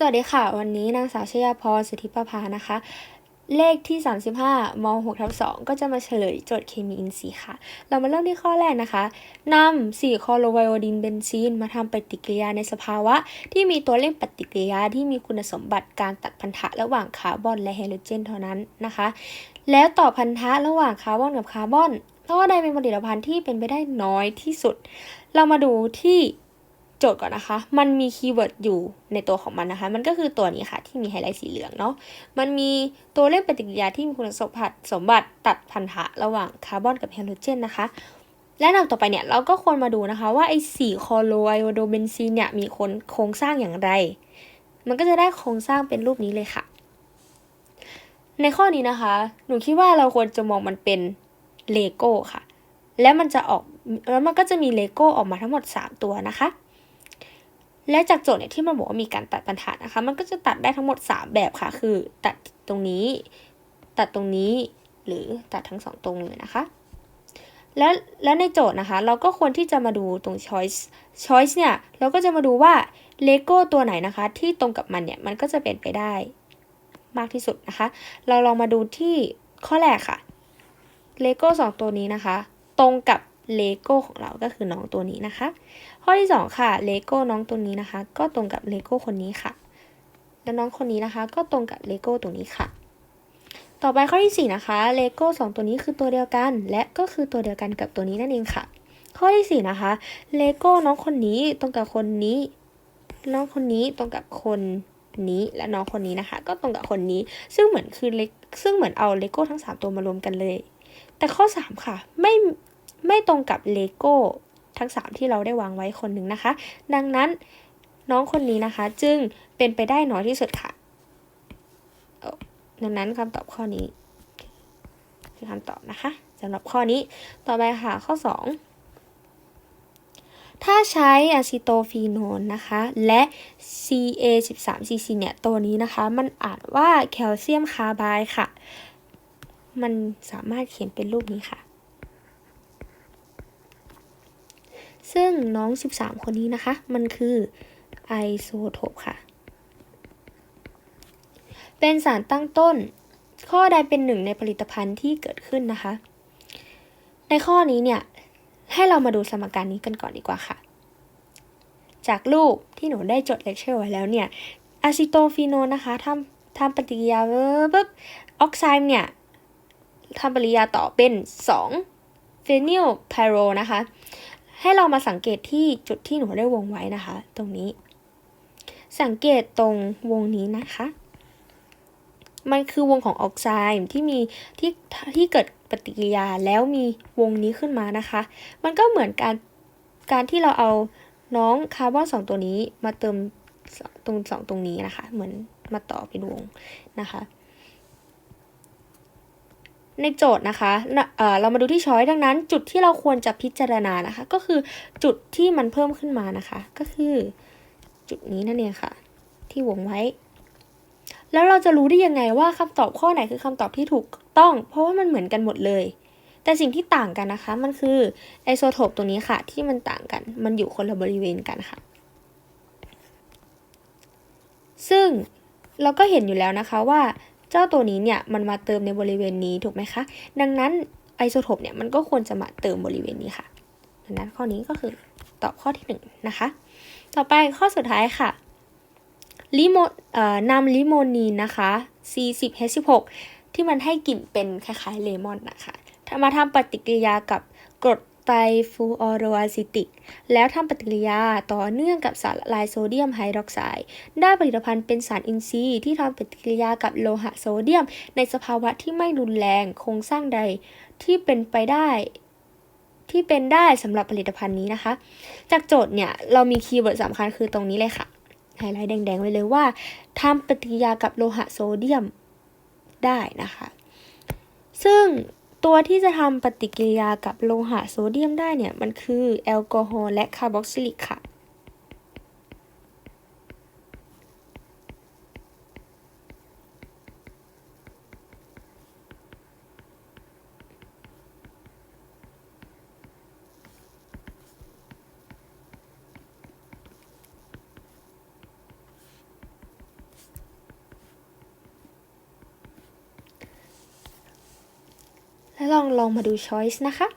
สวัสดีค่ะ วันนี้นางสาวชยาพรสุทธิประภานะคะ เลขที่ 35ม6ทับ2ก็จะมาเฉลยโจทย์เคมีอินทรีย์ค่ะ เรามาเริ่มที่ข้อแรกนะคะนำ4คลอโรไวโอดินเบนซีนมาทำปฏิกิริยาในสภาวะ ที่มีตัวเร่งปฏิกิริยาที่มีคุณสมบัติการตัดพันธะระหว่างคาร์บอนและไฮโดรเจนเท่านั้นนะคะ แล้วต่อพันธะระหว่างคาร์บอนกับคาร์บอนเพราะว่าใดเป็นผลิตภัณฑ์ที่เป็นไปได้น้อยที่สุด เรามาดูที่ โจทย์ก่อนนะคะ มันมีคีย์เวิร์ดอยู่ในตัวของมันนะคะ มันก็คือตัวนี้ค่ะที่มีไฮไลท์สีเหลืองเนาะ มันมีตัวเลขปฏิกิริยาที่มีคุณสมบัติสมบัติตัดพันธะระหว่างคาร์บอนกับไฮโดรเจนนะคะ และนำต่อไปเนี่ยเราก็ควรมาดูนะคะว่าไอ้สี่คอโลไอโอโดเบนซีนเนี่ยมีโครงสร้างอย่างไร มันก็จะได้โครงสร้างเป็นรูปนี้เลยค่ะ ในข้อนี้นะคะ หนูคิดว่าเราควรจะมองมันเป็นเลโก้ค่ะ แล้วมันจะออกแล้วมันก็จะมีเลโก้ออกมาทั้งหมด 3 ตัวนะคะ และจากโจทย์เนี่ยที่มันบอกว่ามีการตัดปัญหานะคะ มันก็จะตัดได้ทั้งหมด 3 แบบค่ะ คือ ตัดตรงนี้ ตัดตรงนี้ หรือตัดทั้ง 2 ตรงเลยนะคะ แล้วแล้วในโจทย์นะคะ เราก็ควรที่จะมาดูตรง choice choice เนี่ย เราก็จะมาดูว่าเลโก้ตัวไหนนะคะ ที่ตรงกับมันเนี่ย มันก็จะเป็นไปได้มากที่สุดนะคะ เราลองมาดูที่ข้อแรกค่ะเลโก้2ตัวนี้นะคะ ตรงกับ เลโก้ของเราก็คือน้องตัวนี้นะคะ ข้อที่ 2 ค่ะเลโก้น้องตัวนี้นะคะ ก็ตรงกับเลโก้คนนี้ค่ะ แล้วน้องคนนี้นะคะ ก็ตรงกับเลโก้ตรงนี้ค่ะ ต่อไปข้อที่ 4 นะคะเลโก้2ตัวนี้คือตัวเดียวกัน และก็คือตัวเดียวกันกับตัวนี้นั่นเองค่ะ ข้อที่ 4 นะคะเลโก้น้องคนนี้ตรงกับคนนี้ น้องคนนี้ตรงกับคนนี้และน้องคนนี้นะคะ ก็ตรงกับคนนี้ ซึ่งเหมือนคือเลซึ่งเหมือนเอาเลโก้ทั้ง 3 ตัวมารวมกันเลย แต่ข้อ 3 ค่ะ ไม่ ไม่ตรงกับเลโก้ทั้ง 3 ที่เราได้วางไว้คนหนึ่งนะคะ ดังนั้นน้องคนนี้นะคะ จึงเป็นไปได้น้อยที่สุดค่ะดังนั้นคำตอบข้อนี้คือคำตอบนะคะสำหรับข้อนี้ต่อไปค่ะข้อ 2 ถ้าใช้อะซิโตฟีโนนนะคะ และ CA13CC เนี่ย ตัวนี้นะคะ มันอ่านว่าแคลเซียมคาร์บายค่ะ มันสามารถเขียนเป็นรูปนี้ค่ะ ซึ่งน้อง 13 คนนี้นะคะ มันคือไอโซโทปค่ะ เป็นสารตั้งต้น ข้อใดเป็นหนึ่งในผลิตภัณฑ์ที่เกิดขึ้นนะคะ ในข้อนี้เนี่ย ให้เรามาดูสมการนี้กันก่อนดีกว่าค่ะ จากรูปที่หนูได้จดเลคเชอร์ไว้แล้วเนี่ยอะซิโตฟีโนนะคะทำทำปฏิกิริยาปุ๊บออกไซด์เนี่ยทำปฏิกิริยาต่อเป็น2ฟีนิลไพโรนะคะ ให้เรามาสังเกตที่จุดที่หนูได้วงไว้นะคะ ตรงนี้ สังเกตตรงวงนี้นะคะ มันคือวงของออกไซด์ที่มีที่ที่เกิดปฏิกิริยาแล้วมีวงนี้ขึ้นมานะคะ มันก็เหมือนการการที่เราเอาน้องคาร์บอนสองตัวนี้มาเติมตรงสองตรงนี้นะคะ เหมือนมาต่อเป็นวงนะคะ ในโจทย์นะคะเเรามาดูที่ช้อยดังนั้น จุดที่เราควรจะพิจารณานะคะ ก็คือจุดที่มันเพิ่มขึ้นมานะคะ ก็คือจุดนี้นั่นเองค่ะ ที่วงไว้ แล้วเราจะรู้ได้ยังไงว่าคำตอบข้อไหนคือคำตอบที่ถูกต้อง เพราะว่ามันเหมือนกันหมดเลย แต่สิ่งที่ต่างกันนะคะ มันคือไอโซโทปตัวนี้ค่ะ ที่มันต่างกัน มันอยู่คนละบริเวณกันค่ะ ซึ่งเราก็เห็นอยู่แล้วนะคะว่า เจ้าตัวนี้เนี่ยมันมาเติมในบริเวณนี้ถูกไหมคะ ดังนั้นไอโซโทปเนี่ยมันก็ควรจะมาเติมบริเวณนี้ค่ะ ดังนั้นข้อนี้ก็คือตอบข้อที่ 1นนะคะ ต่อไปข้อสุดท้ายค่ะลิโมนำลิโมนีนนะคะ C10H16 ที่มันให้กลิ่นเป็นคล้ายๆเลมอนนะคะมาทำปฏิกิริยากับกรด ไตฟูออโรอะซิติก แล้วทำปฏิกิริยาต่อเนื่องกับสารลายโซเดียมไฮดรอกไซด์ได้ผลิตภัณฑ์เป็นสารอินทรีย์ที่ทำปฏิกิริยากับโลหะโซเดียม ในสภาวะที่ไม่รุนแรงโครงสร้างใดที่เป็นไปได้ที่เป็นได้สำหรับผลิตภัณฑ์นี้นะคะ จากโจทย์เนี่ยเรามีคีย์เวิร์ดสำคัญคือตรงนี้เลยค่ะไฮไลท์แดงๆไว้เลยว่าทำปฏิกิริยากับโลหะโซเดียมได้นะคะ ซึ่ง ตัวที่จะทำปฏิกิริยากับโลหะโซเดียมได้เนี่ย มันคือแอลกอฮอล์และคาร์บอกซิลิกค่ะ แล้วลองลองมาดู choice นะคะ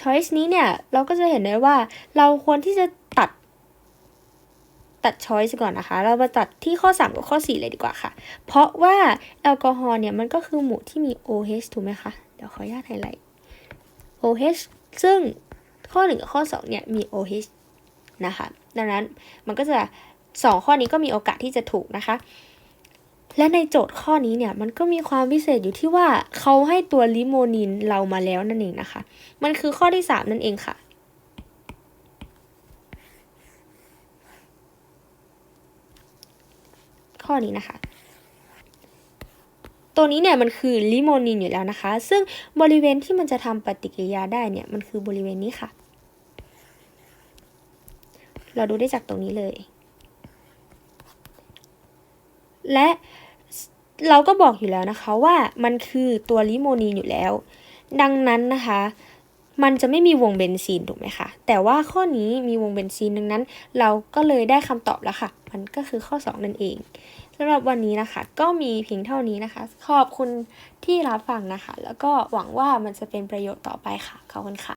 choice นี้เนี่ย เราก็จะเห็นได้ว่าเราควรที่จะตัด ตัด choice ก่อนนะคะ เรามาตัดที่ข้อ 3 กับข้อ 4 เลยดีกว่าค่ะ เพราะว่าแอลกอฮอล์เนี่ย มันก็คือหมู่ที่มี OH ถูกไหมคะ เดี๋ยวขออนุญาตไฮไลท์ OH ซึ่งข้อ 1 กับข้อ 2 เนี่ย มี OH นะคะ ดังนั้นมันก็จะ 2 ข้อนี้ก็มีโอกาสที่จะถูกนะคะ และในโจทย์ข้อนี้เนี่ยมันก็มีความพิเศษอยู่ที่ว่าเขาให้ตัวลิโมนินเรามาแล้วนั่นเองนะคะ มันคือข้อที่ 3 นั่นเองค่ะ ข้อนี้นะคะ ตัวนี้เนี่ยมันคือลิโมนินอยู่แล้วนะคะ ซึ่งบริเวณที่มันจะทำปฏิกิริยาได้เนี่ยมันคือบริเวณนี้ค่ะ เราดูได้จากตรงนี้เลย และเราก็บอกอยู่แล้วนะคะว่ามันคือตัวลิโมนีนอยู่แล้ว ดังนั้นนะคะ มันจะไม่มีวงเบนซีนถูกไหมคะ แต่ว่าข้อนี้มีวงเบนซีนดังนั้น เราก็เลยได้คำตอบแล้วค่ะ มันก็คือข้อ 2 นั่นเองสำหรับวันนี้นะคะ ก็มีเพียงเท่านี้นะคะ ขอบคุณที่รับฟังนะคะ แล้วก็หวังว่ามันจะเป็นประโยชน์ต่อไปค่ะ ขอบคุณค่ะ